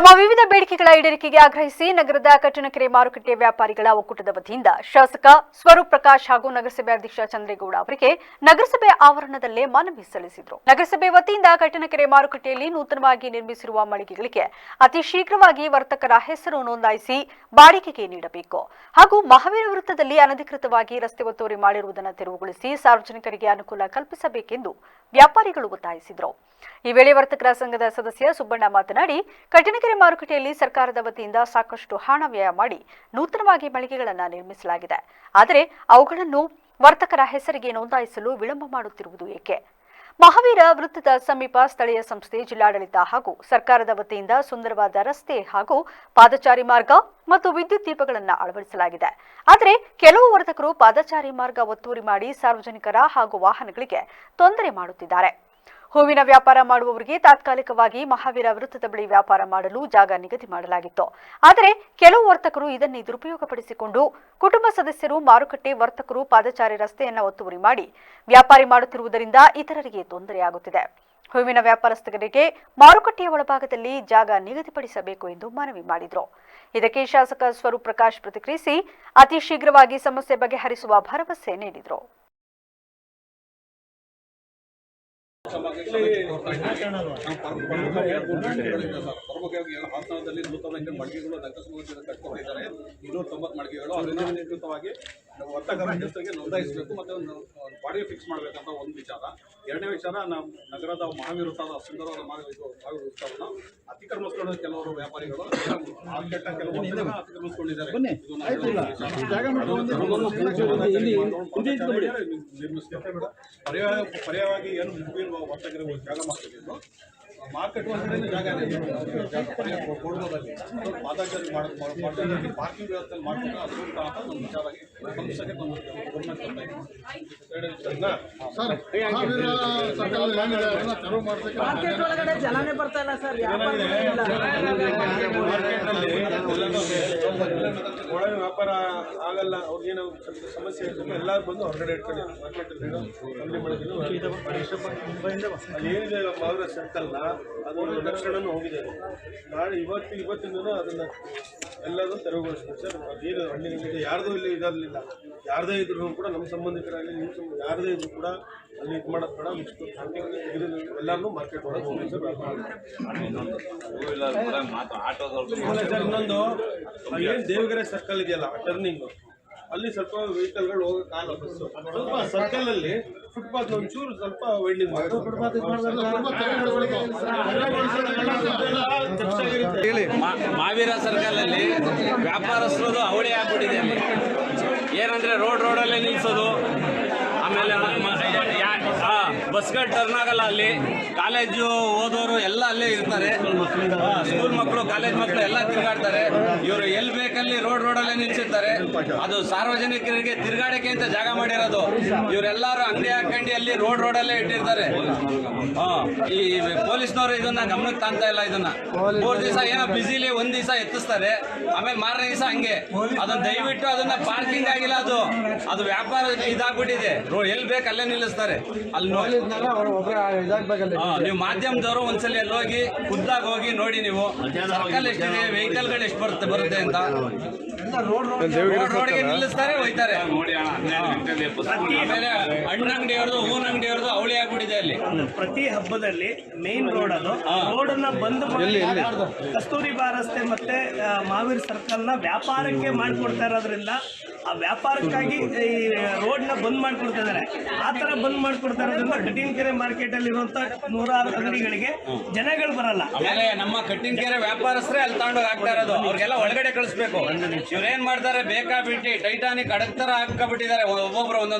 ತಮ್ಮ ವಿವಿಧ ಬೇಡಿಕೆಗಳ ಈಡೇರಿಕೆಗೆ ಆಗ್ರಹಿಸಿ ನಗರದ ಕಟ್ಟಣಕೆರೆ ಮಾರುಕಟ್ಟೆ ವ್ಯಾಪಾರಿಗಳ ಒಕ್ಕೂಟದ ವತಿಯಿಂದ ಶಾಸಕ ಸ್ವರೂಪ್ ಪ್ರಕಾಶ್ ಹಾಗೂ ನಗರಸಭೆ ಅಧ್ಯಕ್ಷ ಚಂದ್ರೇಗೌಡ ಅವರಿಗೆ ನಗರಸಭೆ ಆವರಣದಲ್ಲೇ ಮನವಿ ಸಲ್ಲಿಸಿದರು. ನಗರಸಭೆ ವತಿಯಿಂದ ಕಟ್ಟಣಕೆರೆ ಮಾರುಕಟ್ಟೆಯಲ್ಲಿ ನೂತನವಾಗಿ ನಿರ್ಮಿಸಿರುವ ಮಳಿಗೆಗಳಿಗೆ ಅತಿ ಶೀಘ್ರವಾಗಿ ವರ್ತಕರ ಹೆಸರು ನೋಂದಾಯಿಸಿ ಬಾಡಿಗೆಗೆ ನೀಡಬೇಕು. ಹಾಗೂ ಮಹಾವೀರ ವೃತ್ತದಲ್ಲಿ ಅನಧಿಕೃತವಾಗಿ ರಸ್ತೆ ಒತ್ತುವರಿ ಮಾಡಿರುವುದನ್ನು ತೆರವುಗೊಳಿಸಿ ಸಾರ್ವಜನಿಕರಿಗೆ ಅನುಕೂಲ ಕಲ್ಪಿಸಬೇಕೆಂದು ವ್ಯಾಪಾರಿಗಳು ಒತ್ತಾಯಿಸಿದರು. ಈ ವೇಳೆ ವರ್ತಕರ ಸಂಘದ ಸದಸ್ಯ ಸುಬ್ಬಣ್ಣ ಮಾತನಾಡಿ ಕಠಿಣಕೆರೆ ಮಾರುಕಟ್ಟೆಯಲ್ಲಿ ಸರ್ಕಾರದ ವತಿಯಿಂದ ಸಾಕಷ್ಟು ಹಣ ವ್ಯಯ ಮಾಡಿ ನೂತನವಾಗಿ ಮಳಿಗೆಗಳನ್ನು ನಿರ್ಮಿಸಲಾಗಿದೆ. ಆದರೆ ಅವುಗಳನ್ನು ವರ್ತಕರ ಹೆಸರಿಗೆ ನೋಂದಾಯಿಸಲು ವಿಳಂಬ ಮಾಡುತ್ತಿರುವುದು ಏಕೆ? ಮಹಾವೀರ ವೃತ್ತದ ಸಮೀಪ ಸ್ಥಳೀಯ ಸಂಸ್ಥೆ ಜಿಲ್ಲಾಡಳಿತ ಹಾಗೂ ಸರ್ಕಾರದ ವತಿಯಿಂದ ಸುಂದರವಾದ ರಸ್ತೆ ಹಾಗೂ ಪಾದಚಾರಿ ಮಾರ್ಗ ಮತ್ತು ವಿದ್ಯುತ್ ದೀಪಗಳನ್ನು ಅಳವಡಿಸಲಾಗಿದೆ. ಆದರೆ ಕೆಲವು ವರ್ತಕರು ಪಾದಚಾರಿ ಮಾರ್ಗ ಒತ್ತುವರಿ ಮಾಡಿ ಸಾರ್ವಜನಿಕರ ಹಾಗೂ ವಾಹನಗಳಿಗೆ ತೊಂದರೆ ಮಾಡುತ್ತಿದ್ದಾರೆ. ಹೂವಿನ ವ್ಯಾಪಾರ ಮಾಡುವವರಿಗೆ ತಾತ್ಕಾಲಿಕವಾಗಿ ಮಹಾವೀರ ವೃತ್ತದ ಬಳಿ ವ್ಯಾಪಾರ ಮಾಡಲು ಜಾಗ ನಿಗದಿ ಮಾಡಲಾಗಿತ್ತು. ಆದರೆ ಕೆಲವು ವರ್ತಕರು ಇದನ್ನೇ ದುರುಪಯೋಗಪಡಿಸಿಕೊಂಡು ಕುಟುಂಬ ಸದಸ್ಯರು ಮಾರುಕಟ್ಟೆ ವರ್ತಕರು ಪಾದಚಾರಿ ರಸ್ತೆಯನ್ನು ಒತ್ತುವರಿ ಮಾಡಿ ವ್ಯಾಪಾರಿ ಮಾಡುತ್ತಿರುವುದರಿಂದ ಇತರರಿಗೆ ತೊಂದರೆಯಾಗುತ್ತಿದೆ. ಹೂವಿನ ವ್ಯಾಪಾರಸ್ಥರಿಗೆ ಮಾರುಕಟ್ಟೆಯ ಒಳಭಾಗದಲ್ಲಿ ಜಾಗ ನಿಗದಿಪಡಿಸಬೇಕು ಎಂದು ಮನವಿ ಮಾಡಿದರು. ಇದಕ್ಕೆ ಶಾಸಕ ಸ್ವರೂಪ್ ಪ್ರಕಾಶ್ ಪ್ರತಿಕ್ರಿಯಿಸಿ, ಅತಿ ಶೀಘ್ರವಾಗಿ ಸಮಸ್ಯೆ ಬಗೆಹರಿಸುವ ಭರವಸೆ ನೀಡಿದರು. ಸಮಾಜಕ್ಕೆ ನಾವು ಪರಮ ಪರಮ ಪ್ರಮುಖವಾಗಿ ನೂತನ ನೂತನ ಮಳಿಗೆಗಳು ನಗರಸಭೆಯಿಂದ ಕಟ್ಕೊಂಡಿದ್ದಾರೆ ಇನ್ನೂರ ತೊಂಬತ್ತು ಮಳಿಗೆಗಳು ಅದರಿಂದ ನಾವು ವರ್ತಕರ ಹೆಸರಿಗೆ ನೋಂದಾಯಿಸಬೇಕು ಮತ್ತು ಒಂದು ಬಾಡಿಗೆ ಫಿಕ್ಸ್ ಮಾಡಬೇಕಂತ ಒಂದು ವಿಚಾರ. ಎರಡನೇ ವಿಚಾರ ನಮ್ಮ ನಗರದ ಮಹಾವಿರುತ್ತದ ಸುಂದರವಾದ ಮಹಾವಿ- ಇದು ಮಹಾವೀರ ವೃತ್ತವನ್ನು ಅತಿಕ್ರಮಿಸ್ಕೊಂಡು ಕೆಲವರು ವ್ಯಾಪಾರಿಗಳು ಕೆಲವು ಅತಿಕ್ರಮಿಸ್ಕೊಂಡಿದ್ದಾರೆ. ನಿರ್ಮಿಸ್ಬೇಕು ಪರ್ಯಾಯ ಪರ್ಯಾಯವಾಗಿ ಏನು ಹೂವಿನ ವರ್ತಕರಿಗೆ ಜಾಗ ಮಾಡ್ತಿದ್ದು ಮಾರ್ಕೆಟ್ ಒಳಗಡೆ ಜಾಗ ಕೊಡ್ಬೋದಲ್ಲಿ ಪಾದಚಾರಿ ಮಾಡೋದು ಪಾರ್ಕಿಂಗ್ ವ್ಯವಸ್ಥೆ ಮಾಡ್ಕೊಂಡು ಅದು ಒಂದು ವಿಚಾರವಾಗಿ ಸಂಸ್ಥೆಗೆ ಒಂದು ಮಾರ್ಕೆಟ್ ಒಳಗಡೆ ಬರ್ತಾ ಇಲ್ಲ ಸರ್. ಒಳಗೆ ವ್ಯಾಪಾರ ಆಗಲ್ಲ ಅವ್ರಿಗೇನು ಸ್ವಲ್ಪ ಸಮಸ್ಯೆ ಇರ್ತದೆ ಎಲ್ಲರೂ ಬಂದು ಹೊರಗಡೆ ಇಟ್ಕೊಂಡು ಮಾರ್ಕೆಟ್ ಅಲ್ಲಿ ಏನಿದೆ ಮಾವಿನ ಸರ್ಕಲ್ನ ಅದು ಲಕ್ಷಣವೂ ಹೋಗಿದೆ. ನಾಳೆ ಇವತ್ತು ಇವತ್ತಿನ ದಿನ ಅದನ್ನು ಎಲ್ಲರೂ ತೆರವುಗೊಳಿಸ್ಬೇಕು ಸರ್. ಅದೇನು ಹಣ್ಣಿನ ಯಾರ್ದೂ ಇಲ್ಲಿ ಇದಾಗಲಿಲ್ಲ. ಯಾರದೇ ಇದ್ರು ಕೂಡ ನಮ್ಮ ಸಂಬಂಧಿಕರಾಗಲಿ ನಿಮ್ಮ ಸಂಬಂಧ ಯಾರದೇ ಇದ್ರು ಕೂಡ ಅಲ್ಲಿ ಇದು ಮಾಡೋದು ಬೇಡ. ಇಷ್ಟು ಎಲ್ಲರೂ ಮಾರ್ಕೆಟ್ ಒಳಗೆ ಹೋಗಿ ಸರ್ ಇನ್ನೊಂದು ಏನು ದೇವಗೆರೆ ಸರ್ಕಲ್ ಇದೆಯಲ್ಲ ಟರ್ನಿಂಗ್ ಅಲ್ಲಿ ಸ್ವಲ್ಪ ವೆಹಿಕಲ್ಗಳು ಹೋಗಕ್ಕೆ ಆಗಲ್ಲ ಬಸ್ಸು. ಸ್ವಲ್ಪ ಸರ್ಕಲ್ ಅಲ್ಲಿ ಫುಟ್ಪಾತ್ ಒಂಚೂರು ಸ್ವಲ್ಪ ವೈಂಡಿಂಗ್ ಮಾಡಿ ಮಾವೀರ ಸರ್ಕಲ್ ಅಲ್ಲಿ ವ್ಯಾಪಾರಸ್ಥರದು ಅವಳಿ ಆಗ್ಬಿಟ್ಟಿದೆ. ಏನಂದ್ರೆ ರೋಡ್ ರೋಡ್ ಅಲ್ಲಿ ನಿಲ್ಸೋದು. ಆಮೇಲೆ ಬಸ್ಗಳು ಟರ್ನ್ ಆಗಲ್ಲ ಅಲ್ಲಿ. ಕಾಲೇಜು ಓದೋರು ಎಲ್ಲ ಅಲ್ಲೇ ಇರ್ತಾರೆ. ಸ್ಕೂಲ್ ಮಕ್ಕಳು ಕಾಲೇಜ್ ಮಕ್ಕಳು ಎಲ್ಲ ತಿರುಗಾಡ್ತಾರೆ. ಇವರು ಎಲ್ಲಿ ಬೇಕಲ್ಲಿ ರೋಡ್ ರೋಡಲ್ಲೇ ನಿಲ್ಸಿರ್ತಾರೆ. ಅದು ಸಾರ್ವಜನಿಕರಿಗೆ ತಿರುಗಾಡಕ್ಕೆ ಅಂತ ಜಾಗ ಮಾಡಿರೋದು. ಇವರೆಲ್ಲರೂ ಅಂಗಡಿ ಹಾಕೊಂಡು ಅಲ್ಲಿ ರೋಡ್ ರೋಡಲ್ಲೇ ಇಟ್ಟಿರ್ತಾರೆ. ಹಾ, ಈ ಪೊಲೀಸ್ನವರು ಇದನ್ನ ಗಮನಕ್ಕೆ ತಾಂತ ಇಲ್ಲ ಇದನ್ನ. ಮೂರ್ ದಿವಸ ಏನೋ ಬಿಸಿಲಿ ಒಂದ್ ದಿವಸ ಎತ್ತಿಸ್ತಾರೆ. ಆಮೇಲೆ ಮಾರನೇ ದಿವಸ ಹಂಗೆ. ಅದನ್ನ ದಯವಿಟ್ಟು ಅದನ್ನ ಪಾರ್ಕಿಂಗ್ ಆಗಿಲ್ಲ ಅದು. ಅದು ವ್ಯಾಪಾರ ಇದಾಗ್ಬಿಟ್ಟಿದೆ. ರೋಡ್ ಎಲ್ಲಿ ಬೇಕು ಅಲ್ಲೇ ನಿಲ್ಲಿಸ್ತಾರೆ. ಅಲ್ಲಿ ನೀವು ಮಾಧ್ಯಮದವರು ಒಂದ್ಸಲಿ ಅಲ್ಲಿ ಹೋಗಿ ಖುದ್ದಾಗಿ ಹೋಗಿ ನೋಡಿ ನೀವು. ಸರ್ಕಲ್ ಎಷ್ಟಿದೆ? ವೆಹಿಕಲ್ಗಳು ಎಷ್ಟು ಬರುತ್ತೆ ಬರುತ್ತೆ ಅಂತ. ರೋಡ್ ನಿಲ್ಲಿಸ್ತಾರೆ ಹೋಯ್ತಾರೆ. ಆಮೇಲೆ ಹಣ್ಣಂಗಡಿಯವ್ರದ್ದು ಹೂವಿನ ಅಂಗಡಿಯವ್ರದ್ದು ಅವಳಿ ಆಗ್ಬಿಟ್ಟಿದೆ ಅಲ್ಲಿ. ಪ್ರತಿ ಹಬ್ಬದಲ್ಲಿ ಮೇನ್ ರೋಡ್ ಅದು. ರೋಡ್ ಅನ್ನ ಬಂದ್ ಮಾಡಿ ಕಸ್ತೂರಿಬಾ ರಸ್ತೆ ಮತ್ತೆ ಆ, ಮಹಾವೀರ್ ಸರ್ಕಲ್ನ ವ್ಯಾಪಾರಕ್ಕೆ ಮಾಡಿಕೊಡ್ತಾ ಇರೋದ್ರಿಂದ ಆ ವ್ಯಾಪಾರಕ್ಕಾಗಿ ಈ ರೋಡ್ನ ಬಂದ್ ಮಾಡ್ಕೊಡ್ತಾ ಇದಾರೆ ಆ ತರ ಬಂದ್ ಮಾಡ್ಕೊಡ್ತಾ ಕಟ್ಟಿನ ಕೆರೆ ಮಾರ್ಕೆಟ್ ಅಲ್ಲಿ ಇರುವಂತ ನೂರಾರು ಅಂಗಡಿಗಳಿಗೆ ಜನಗಳು ಬರಲ್ಲ. ಆಮೇಲೆ ನಮ್ಮ ಕಟ್ಟಿನಕೆರೆ ವ್ಯಾಪಾರಸ್ಥರೇ ಅಲ್ಲಿ ತಗೊಂಡೋಗಿ ಹಾಕ್ತಾ ಇರೋದು. ಅವ್ರಿಗೆಲ್ಲ ಒಳಗಡೆ ಕಳಿಸ್ಬೇಕು. ಇವ್ರೇನ್ ಮಾಡ್ತಾರೆ? ಬೇಕಾಬಿಟ್ಟಿ ಟೈಟಾನಿಕ್ ಅಡಕ್ತರ ಹಾಕಬಿಟ್ಟಿದ್ದಾರೆ. ಒಬ್ಬೊಬ್ರು ಒಂದೊಂದು